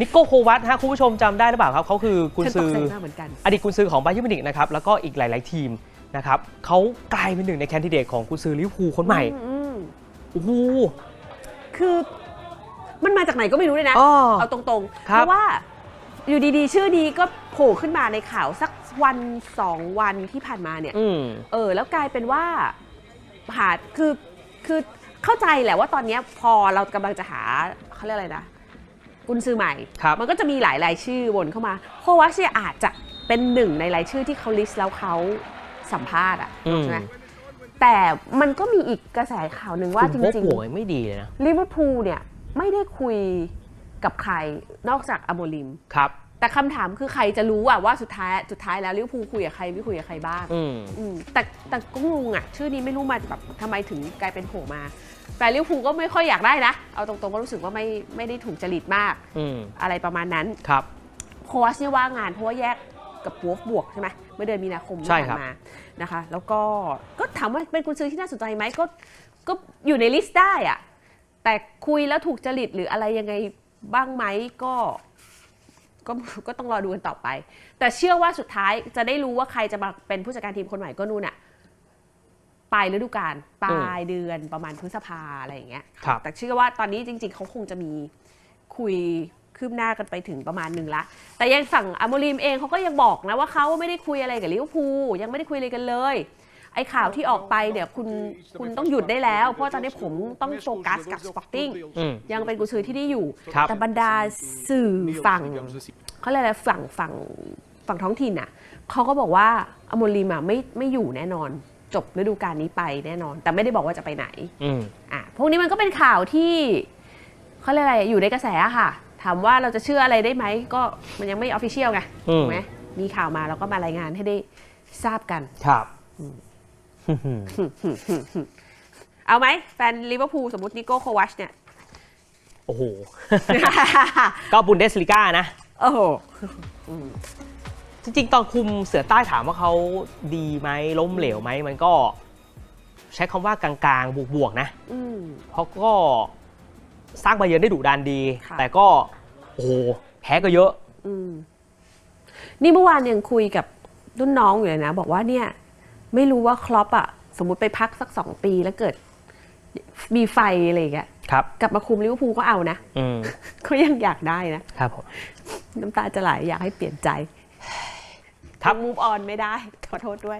นิโก้โควัตฮะคุณผู้ชมจำได้หรือเปล่าครับเขาคือกุนฉันตซืกอใจมากเหมือนกัน อดีตกุนซือของบาเยิร์นมิวนิกนะครับแล้วก็อีกหลาย ๆ ทีมนะครับเขากลายเป็นหนึ่งในแคนดิเดตของกุนซือลิเวอร์พูลคนใหม่อืมโอ้โห คือมันมาจากไหนก็ไม่รู้เลยนะ อ้อเอาตรงๆครับเพราะว่าอยู่ดีๆ ชื่อนี้ก็โผล่ขึ้นมาในข่าวสักวันสองวันที่ผ่านมาเนี่ย อืม เออ แล้วกลายเป็นว่าหาคือคือเข้าใจแหละว่าตอนเนี้ยพอเรากำลังจะหาเขาเรียกอะไรนะ กุนซือใหม่ ครับ มันก็จะมีหลายรายชื่อวนเข้ามาโควาชเนี่ยอาจจะเป็นหนึ่งในรายชื่อที่เขาลิสต์แล้วเขาสัมภาษณ์อะอืม ใช่ไหมแต่มันก็มีอีกกระแสข่าวหนึ่งว่าจคุณพกริงหัวไม่ดีเลยนะ ๆลิเวอร์พูลเนี่ยไม่ได้คุยกับใครนอกจากอโมลิม ครับ แต่คำถามคือใครจะรู้อะว่าสุดท้ายสุดท้ายแล้วลิเวอร์พูลคุยกับใครไม่คุยกับใครบ้าง อืม อืมแต่แต่ก็งงอะชื่อนี้ไม่รู้มาแบบทำไมถึงกลายเป็นโผล่มาแต่ลิเวอร์พูลก็ไม่ค่อยอยากได้นะ เอาตรงๆก็รู้สึกว่าไม่ไม่ได้ถูกจริตมากอืม อะไรประมาณนั้น ครับ โค้ชเนี่ยว่างงานเพราะว่าแยกกับวอฟบวกใช่ไหมเมื่อเดือนมีนาคมที่ใช่ผ่าครับ นมานะคะ แล้วก็ก็ถามว่าเป็นกุญซือที่น่าสนใจไหมก็ก็อยู่ในลิสต์ได้อะแต่คุยแล้วถูกจริตหรืออะไรยังไงบ้างไหมก็ ก็ก็ต้องรอดูกันต่อไป แต่เชื่อว่าสุดท้ายจะได้รู้ว่าใครจะมาเป็นผู้จัดการทีมคนใหม่ก็นู่นอะปลายฤดูกาลปลายเดือนประมาณพฤษภาอะไรอย่างเงี้ย ครับ แต่เชื่อว่าตอนนี้จริง ๆ เขาคงจะมีคุยคืบหน้ากันไปถึงประมาณหนึ่งละ แต่ยังฝั่งอโมริมเองเขาก็ยังบอกนะว่าเขาไม่ได้คุยอะไรกับลิเวอร์พูลยังไม่ได้คุยอะไรกันเลย ไอ้ข่าวที่ออกไปเนี่ยคุณคุณต้องหยุดได้แล้ว เพราะตอนนี้ผมต้องโฟกัสกับสปอร์ติ้งอืมยังเป็นกุญซือที่นี่อยู่ ครับ แต่บรรดาสื่อฝั่งเขาเรียกอะไรฝั่งฝั่งฝั่งท้องถิ่นอะเขาก็บอกว่าอโมริมอะไม่ไม่อยู่แน่นอน จบฤดูกาลนี้ไปแน่นอน แต่ไม่ได้บอกว่าจะไปไหน อืม อะพวกนี้มันก็เป็นข่าวที่เขาเรียกอะไรอยู่ในกระแสอะค่ะ ถามว่าเราจะเชื่ออะไรได้ไหม ก็มันยังไม่ออฟฟิเชียลไงอืม ถูกไหมมีข่าวมาเราก็มารายงานให้ได้ทราบกัน ครับ เอาไหมแฟนลิเวอร์พูลสมมตินิโก้โควัชเนี่ย โอ้โห ก็บุนเดสลิก้านะ โอ้โหจริงๆ ตอนคุมเสือใต้ถามว่าเขาดีไหมล้มเหลวไหมมันก็ ใช้คำว่ากลางๆ บวกๆ นะอืมเขาก็สร้างบาเยิร์นได้ดุดันดีค่ะแต่ก็ โอ้โหแพ้ก็เยอะอืมนี่เมื่อวานยังคุยกับรุ่นน้องอยู่เลยนะ บอกว่าเนี่ย ไม่รู้ว่าคลอปอะสมมติไปพักสักสองปีแล้วเกิด มีไฟอะไรอย่างเงี้ยครับ กลับมาคุมลิเวอร์พูลก็เอานะอืมเขายังอยากได้นะครับผม น้ำตาจะไหลอยากให้เปลี่ยนใจครับ มูฟออนไม่ได้ ขอโทษด้วย